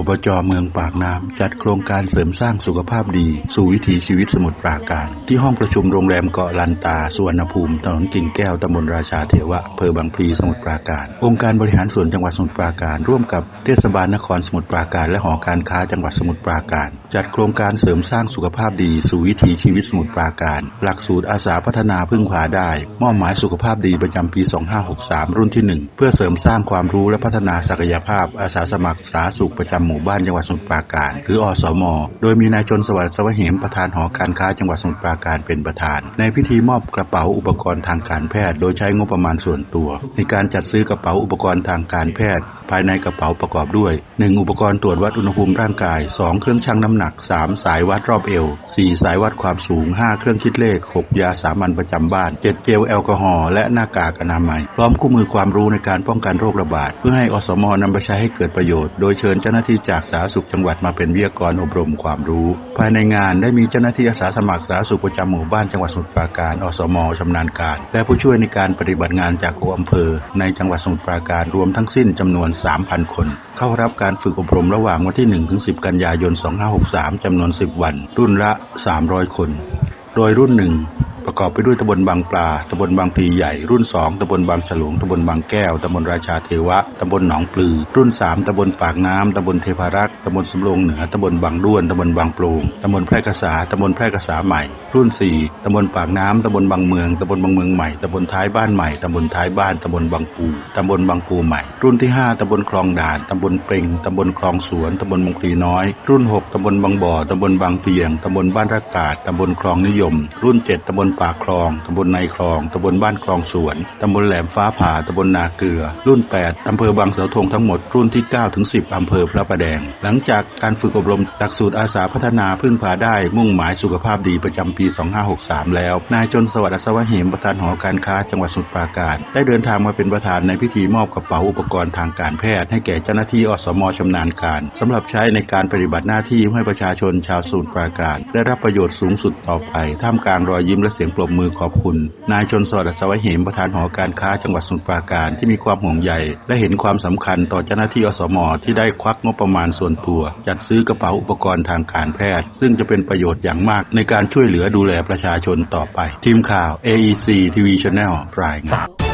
อบจเมืองปากน้ำจัดโครงการเสริมสร้างสุขภาพดี สู่วิถีชีวิตสมุทรปราการ ที่ห้องประชุมโรงแรมเกาะลันตาสุวรรณภูมิถนนกิ่งแก้วตำบลราชาเทวะอำเภอบางพลีสมุทรปราการ องค์การบริหารส่วนจังหวัดสมุทรปราการ ร่วมกับเทศบาลนครสมุทรปราการ และหอการค้าจังหวัดสมุทรปราการ จัดโครงการเสริมสร้างสุขภาพดีสู่วิถีชีวิตสมุทรปราการ หลักสูตรอาสาพัฒนาพึ่งพาได้ มอบหมายสุขภาพดีประจำปี 2563 รุ่นที่ 1 เพื่อเสริมสร้างความรู้และพัฒนาศักยภาพอาสาสมัครสาธารณสุขประจำหมู่บ้านจังหวัดสมุทรปราการ หรืออสม โดยมีนายชนสวัสดิ์สวเหมประธานหอการค้าจังหวัดสมุทรปราการเป็นประธาน ในพิธีมอบกระเป๋าอุปกรณ์ทางการแพทย์ โดยใช้งบประมาณส่วนตัว ในการจัดซื้อกระเป๋าอุปกรณ์ทางการแพทย์ ภายในกระเป๋าประกอบด้วย 1. อุปกรณ์ตรวจวัดอุณหภูมิร่างกาย 2. เครื่องชั่งน้ำหนัก 3. สายวัดรอบเอว 4. สายวัดความสูง 5. เครื่องคิดเลข 6. ยาสามัญประจำบ้าน 7. เจลแอลกอฮอล์และหน้ากากอนามัย พร้อมคู่มือความรู้ในการป้องกันโรคระบาด เพื่อให้อสมนำไปใช้ให้เกิดประโยชน์ โดยเชิญเจ้าหน้าที่จากสาธารณสุขจังหวัดมาเป็นวิทยากรอบรมความรู้ ภายในงานได้มีเจ้าหน้าที่อาสาสมัครสาธารณสุขประจำหมู่บ้านจังหวัดสมุทรปราการอสมชำนาญการ และผู้ช่วยในการปฏิบัติงานจากหัวอำเภอ ในจังหวัดสมุทรปราการรวมทั้งสิ้นจำนวน3,000 คน เข้ารับการฝึกอบรมระหว่างวันที่ 1 ถึง 10 กันยายน 2563 จำนวน 10 วัน รุ่นละ 300 คน โดยรุ่นหนึ่ง ประกอบไปด้วยตำบลบางปลาตำบลบางพลีใหญ่ รุ่น 2ตำบลบางฉลงตำบลบางแก้วตำบลราชาเทวะตำบลหนองปลือ รุ่น 3ตำบลปากน้ำตำบลเทพารักษ์ตำบลสำโรงเหนือตำบลบางด้วนตำบลบางปร่งตำบลแพร่กษาตำบลแพร่กษาใหม่ รุ่น 4ตำบลปากน้ำตำบลบางเมืองตำบลบางเมืองใหม่ตำบลท้ายบ้านใหม่ตำบลท้ายบ้านตำบลบางปูตำบลบางปูใหม่ รุ่นที่ 5ตำบลคลองด่านตำบลเปรงตำบลคลองสวนตำบลมงคลีน้อย รุ่น 6ตำบลบางบ่อตำบลบางเตียงตำบลบ้านรากาศตำบลคลองนิยม รุ่น 7ตำบลปากคลองตำบลในคลองตำบลบ้านคลองสวนตำบลแหลมฟ้าผ่าตำบลนาเกลือ รุ่น 8อำเภอบางเสาธงทั้งหมดรุ่นที่ 9 ถึง 10อำเภอพระประแดง หลังจากการฝึกอบรมหลักสูตรอาสาพัฒนาพึ่งพาได้มุ่งหมายสุขภาพดีประจำปี 2563 แล้ว นายจนสวัสดิ์อัศวะเหมประธานหอการค้าจังหวัดสมุทรปราการ ได้เดินทางมาเป็นประธานในพิธีมอบกระเป๋าอุปกรณ์ทางการแพทย์ ให้แก่เจ้าหน้าที่อสมชำนาญการสำหรับใช้ในการปฏิบัติหน้าที่ให้ประชาชนชาวสมุทรปราการ ได้รับประโยชน์สูงสุดต่อไปท่ามกลางรอยยิ้มและสียงปรบมือขอบคุณ นายชนสวัสดิ์อัยเหมประธานหอการค้าจังหวัดสมุทรปราการที่มีความห่วงใยและเห็นความสำคัญต่อเจ้าหน้าที่อสมที่ได้ควักงบประมาณส่วนตัว จัดซื้อกระเป๋าอุปกรณ์ทางการแพทย์ ซึ่งจะเป็นประโยชน์อย่างมากในการช่วยเหลือดูแลประชาชนต่อไป ทีมข่าว AEC TV Channel รายงาน